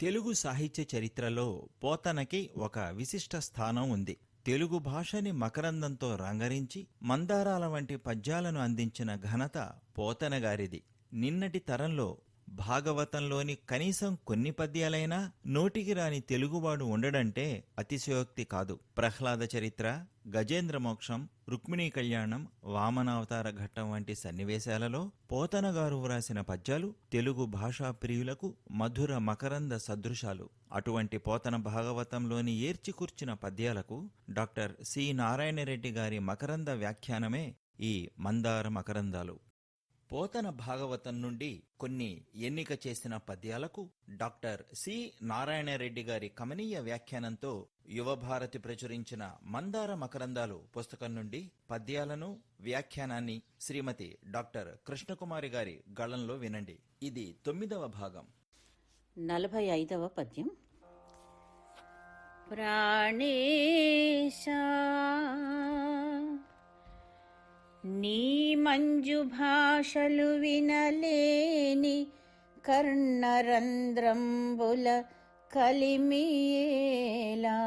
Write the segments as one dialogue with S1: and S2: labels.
S1: తెలుగు సాహిత్య చరిత్రలో పోతనకి ఒక విశిష్ట స్థానం ఉంది. తెలుగు భాషని మకరందంతో రంగరించి మందారాల వంటి పద్యాలను అందించిన ఘనత పోతన గారిది. నిన్నటి తరంలో భాగవతంలోని కనీసం కొన్ని పద్యాలైనా నోటికి రాని తెలుగువాడు ఉండడంటే అతిశయోక్తి కాదు. ప్రహ్లాద చరిత్ర గజేంద్ర మోక్షం రుక్మిణీ కళ్యాణం వామనావతార ఘట్టం వంటి సన్నివేశాలలో పోతనగారు వ్రాసిన పద్యాలు తెలుగు భాషా ప్రియులకు మధుర మకరంద సదృశాలు. అటువంటి పోతన భాగవతంలోని ఏర్చికూర్చిన పద్యాలకు డాక్టర్ సి. నారాయణరెడ్డి గారి మకరంద వ్యాఖ్యానమే ఈ మందార మకరందాలు. పోతన భాగవతం నుండి కొన్ని ఎన్నిక చేసిన పద్యాలకు డాక్టర్ సి. నారాయణరెడ్డి గారి కమనీయ వ్యాఖ్యానంతో యువభారతి ప్రచురించిన మందార మకరందాలు పుస్తకం నుండి పద్యాలను వ్యాఖ్యానాన్ని శ్రీమతి డాక్టర్ కృష్ణకుమారి గారి గళంలో వినండి. ఇది తొమ్మిదవ భాగం.
S2: నలభై ఐదవ పద్యం. ప్రాణేశా నీ మంజు భాషలు వినలేని కర్ణరంధ్రంబుల కలిమియేలా.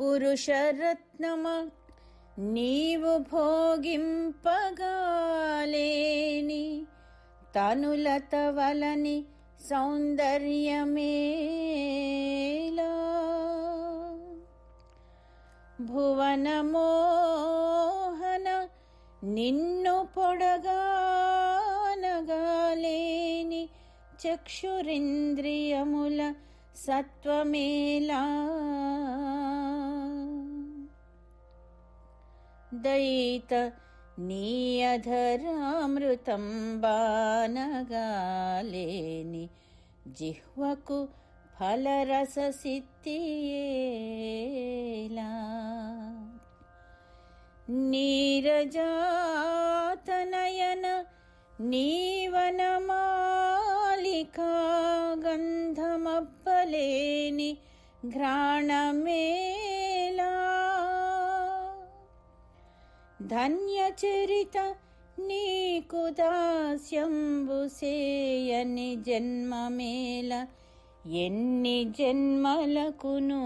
S2: పురుషరత్నమ నీవు భోగింపగాలేని తనులత వలని సౌందర్యమే భువనమోహన నిన్ను పొడగానగాలేని చక్షురింద్రియముల సత్వమేలా. దయిత నీయధరామృతం బానగాలేని జిహ్వకు फलरससिद्धियेला। नीरजातनयन नीवनमालिका नीवनमालिकागन्धमबलेनि घ्राणमेला। धन्यचरित नीकुदास्यम्बुसेयनि जन्ममेल ఎన్ని జన్మలకును?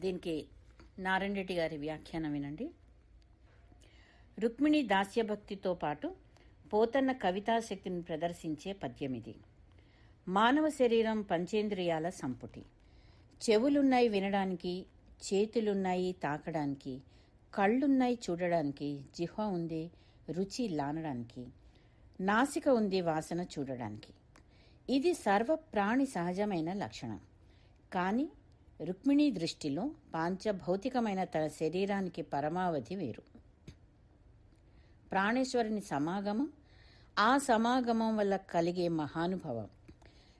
S2: దీనికి నారాయణరెడ్డి గారి వ్యాఖ్యానం వినండి. రుక్మిణి దాస్యభక్తితో పాటు పోతన్న కవితాశక్తిని ప్రదర్శించే పద్యం ఇది. మానవ శరీరం పంచేంద్రియాల సంపుటి. చెవులున్నాయి వినడానికి చేతులున్నాయి తాకడానికి కళ్ళున్నాయి చూడడానికి జిహ్వ ఉంది రుచి లానడానికి. నాసిక ఉంది వాసన చూడడానికి. ఇది సర్వ ప్రాణి సహజమైన లక్షణం. కానీ రుక్మిణీ దృష్టిలో పాంచభౌతికమైన తన శరీరానికి పరమావధి వేరు. ప్రాణేశ్వరుని సమాగమం ఆ సమాగమం వల్ల కలిగే మహానుభవం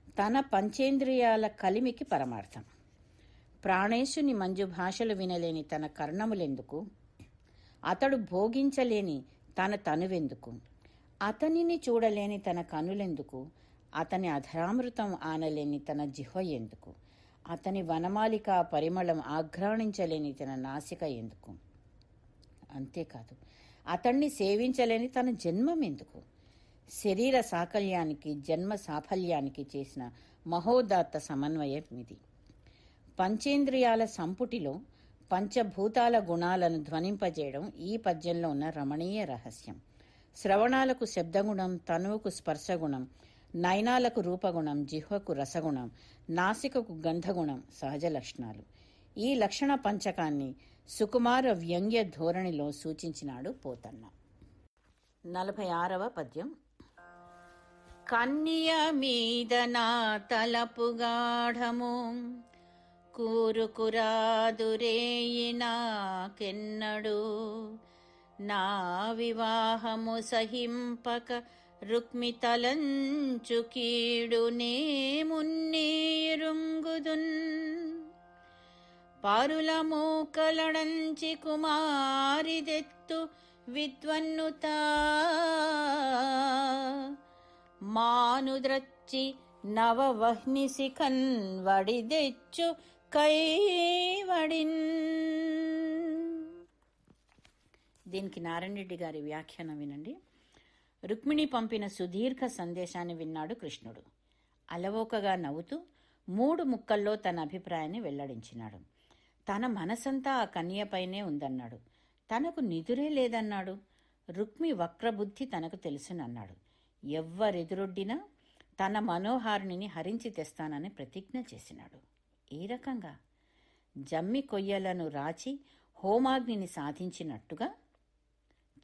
S2: తన పంచేంద్రియాల కలిమికి పరమార్థం. ప్రాణేశుని మంజు భాషలు వినలేని తన కర్ణములెందుకు? అతడు భోగించలేని తన తనువెందుకు? అతనిని చూడలేని తన కనులెందుకు? అతని అధరామృతం ఆనలేని తన జిహ్వ ఎందుకు? అతని వనమాలిక పరిమళం ఆఘ్రాణించలేని తన నాసిక ఎందుకు? అంతేకాదు అతన్ని సేవించలేని తన జన్మం ఎందుకు? శరీర సాకల్యానికి జన్మ సాఫల్యానికి చేసిన మహోదాత్త సమన్వయం ఇది. పంచేంద్రియాల సంపుటిలో పంచభూతాల గుణాలను ధ్వనింపజేయడం ఈ పద్యంలో ఉన్న రమణీయ రహస్యం. శ్రవణాలకు శబ్దగుణం తనువుకు స్పర్శగుణం నయనాలకు రూపగుణం జిహ్వకు రసగుణం నాసికకు గంధగుణం సహజ లక్షణాలు. ఈ లక్షణ పంచకాన్ని సుకుమార వ్యంగ్య ధోరణిలో సూచించినాడు పోతన్న. నలభై ఆరవ పద్యం. కన్య మీద నా తలపుగాఢము కూరుకురాదురేయి నాకెన్నడు నా వివాహము సహింపక రుక్మితలంచు కీడునే మున్నీరుంగుదున్. పారుల మూకలడంచి కుమారిదెత్తు విద్వన్నుత. మానుద్రచ్చి నవవహ్ని శిఖన్ వడిదెచ్చు కైవడిన్. దీనికి నారాయణరెడ్డి గారి వ్యాఖ్యానం వినండి. రుక్మిణి పంపిన సుదీర్ఘ సందేశాన్ని విన్నాడు కృష్ణుడు. అలవోకగా నవ్వుతూ మూడు ముక్కల్లో తన అభిప్రాయాన్ని వెల్లడించినాడు. తన మనసంతా ఆ కన్యపైనే ఉందన్నాడు. తనకు నిదురే లేదన్నాడు. రుక్మి వక్రబుద్ధి తనకు తెలుసునన్నాడు. ఎవ్వరెదురొడ్డినా తన మనోహారిణిని హరించి తెస్తానని ప్రతిజ్ఞ చేసినాడు. ఈ రకంగా జమ్మి కొయ్యలను రాచి హోమాగ్నిని సాధించినట్టుగా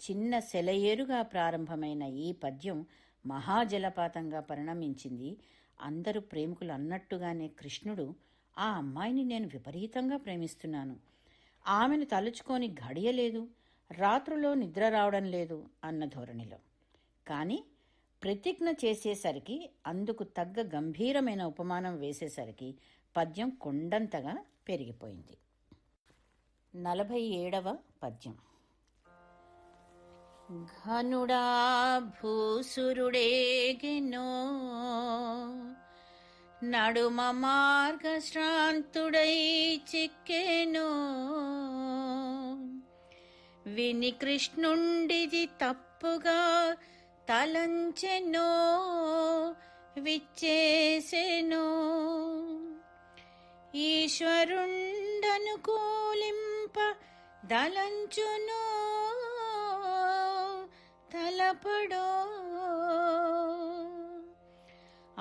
S2: చిన్న సెలయేరుగా ప్రారంభమైన ఈ పద్యం మహాజలపాతంగా పరిణమించింది. అందరూ ప్రేమికులు అన్నట్టుగానే కృష్ణుడు ఆ అమ్మాయిని నేను విపరీతంగా ప్రేమిస్తున్నాను. ఆమెను తలుచుకొని గడియలేదు రాత్రులో నిద్ర రావడం లేదు అన్న ధోరణిలో. కానీ ప్రతిజ్ఞ చేసేసరికి అందుకు తగ్గ గంభీరమైన ఉపమానం వేసేసరికి పద్యం కొండంతగా పెరిగిపోయింది. నలభై ఏడవ పద్యం. ఘనుడా భూసురుడేగినో. నడుమ మార్గశ్రాంతుడై చిక్కెను. విని కృష్ణుండిది తప్పుగా తలంచెనో. విచ్చేసెనో. ఈశ్వరుండనుకూలింప దలంచునో. తలపడో.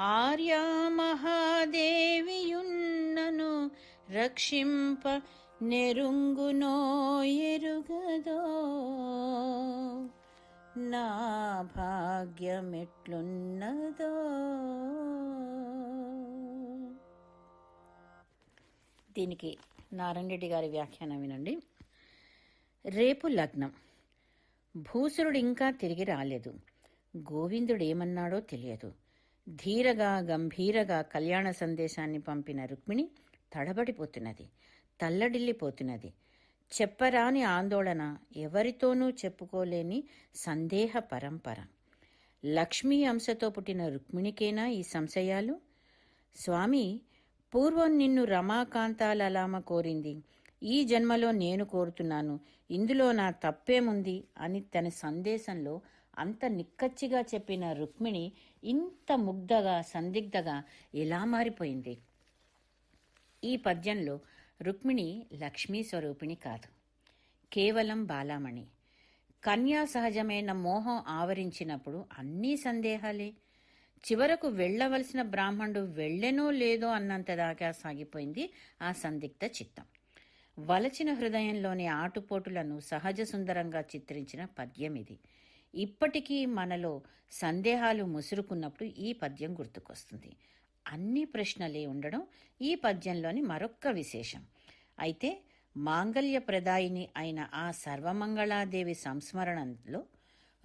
S2: ఆర్యా మహాదేవియున్నను రక్షింప నెరుంగునో ఎరుగదో. నా భాగ్యమెట్లున్నదో. దీనికి నారాయణరెడ్డి గారి వ్యాఖ్యానం వినండి. రేపు లగ్నం. భూసురుడు ఇంకా తిరిగి రాలేదు. గోవిందుడు ఏమన్నాడో తెలియదు. ధీరగా గంభీరగా కళ్యాణ సందేశాన్ని పంపిన రుక్మిణి తడబడిపోతున్నది. తల్లడిల్లిపోతున్నది. చెప్పరాని ఆందోళన ఎవరితోనూ చెప్పుకోలేని సందేహ పరంపర. లక్ష్మీ అంశతో పుట్టిన రుక్మిణికేనా ఈ సంశయాలు? స్వామి పూర్వం నిన్ను రమాకాంతాలలామ కోరింది. ఈ జన్మలో నేను కోరుతున్నాను. ఇందులో నా తప్పేముంది? అని తన సందేశంలో అంత నిక్కచ్చిగా చెప్పిన రుక్మిణి ఇంత ముగ్ధగా సందిగ్ధగా ఎలా మారిపోయింది? ఈ పద్యంలో రుక్మిణి లక్ష్మీ స్వరూపిణి కాదు. కేవలం బాలామణి. కన్యా సహజమైన మోహం ఆవరించినప్పుడు అన్నీ సందేహాలే. చివరకు వెళ్ళవలసిన బ్రాహ్మణుడు వెళ్ళెనో లేదో అన్నంతదాకా సాగిపోయింది ఆ సందిగ్ధ చిత్తం. వలచిన హృదయంలోని ఆటుపోటులను సహజ సుందరంగా చిత్రించిన పద్యం ఇది. ఇప్పటికీ మనలో సందేహాలు ముసురుకున్నప్పుడు ఈ పద్యం గుర్తుకొస్తుంది. అన్ని ప్రశ్నలే ఉండడం ఈ పద్యంలోని మరొక్క విశేషం. అయితే మాంగళ్య ప్రదాయిని అయిన ఆ సర్వమంగళాదేవి సంస్మరణలో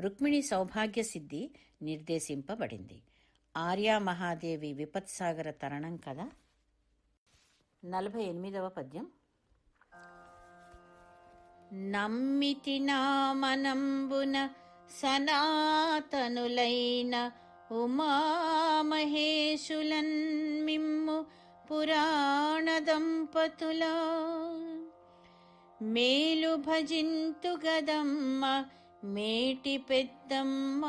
S2: రుక్మిణి సౌభాగ్య సిద్ధి నిర్దేశింపబడింది. ఆర్యా మహాదేవి విపత్సాగర తరణం కదా? నలభై ఎనిమిదవ పద్యం. నమ్మితి నామనంబున సనాతనులైన ఉమామహేశులన్ మిమ్ము పురాణ దంపతుల. మేలు భజింతు గదమ్మ మేటి పెద్దమ్మ.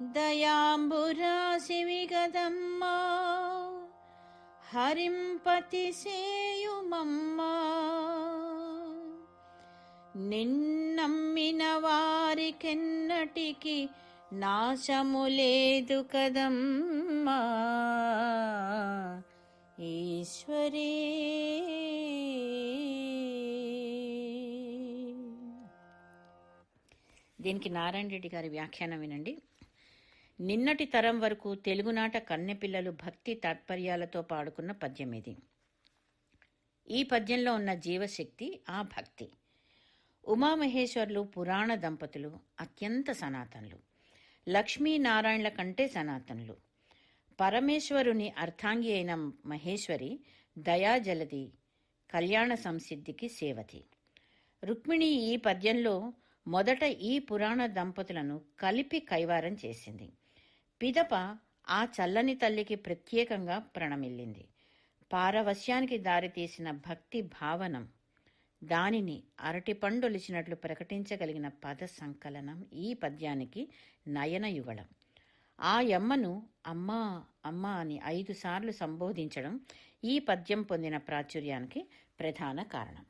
S2: దయాంబురాశివి గదమ్మ హరింపతి సేయుమమ్మా నిన్నమ్మిన వారికెన్నటికి నాశము లేదు కదమ్మా. ఈశ్వరీ. దీనికి నారాయణ రెడ్డి గారి వ్యాఖ్యానం వినండి. నిన్నటి తరం వరకు తెలుగునాట కన్నెపిల్లలు భక్తి తాత్పర్యాలతో పాడుకున్న పద్యం ఇది. ఈ పద్యంలో ఉన్న జీవశక్తి ఆ భక్తి. ఉమామహేశ్వర్లు పురాణ దంపతులు అత్యంత సనాతనులు. లక్ష్మీనారాయణల కంటే సనాతనులు. పరమేశ్వరుని అర్థాంగి అయిన మహేశ్వరి దయాజలది కళ్యాణ సంసిద్ధికి సేవతి. రుక్మిణి ఈ పద్యంలో మొదట ఈ పురాణ దంపతులను కలిపి కైవారం చేసింది. పిదప ఆ చల్లని తల్లికి ప్రత్యేకంగా ప్రణమిల్లింది. పారవశ్యానికి దారితీసిన భక్తి భావనం దానిని అరటిపండొలిచినట్లు ప్రకటించగలిగిన పద సంకలనం ఈ పద్యానికి నయనయుగళం ఆ యమ్మను అమ్మా అమ్మా అని ఐదు సార్లు సంబోధించడం ఈ పద్యం పొందిన ప్రాచుర్యానికి ప్రధాన కారణం.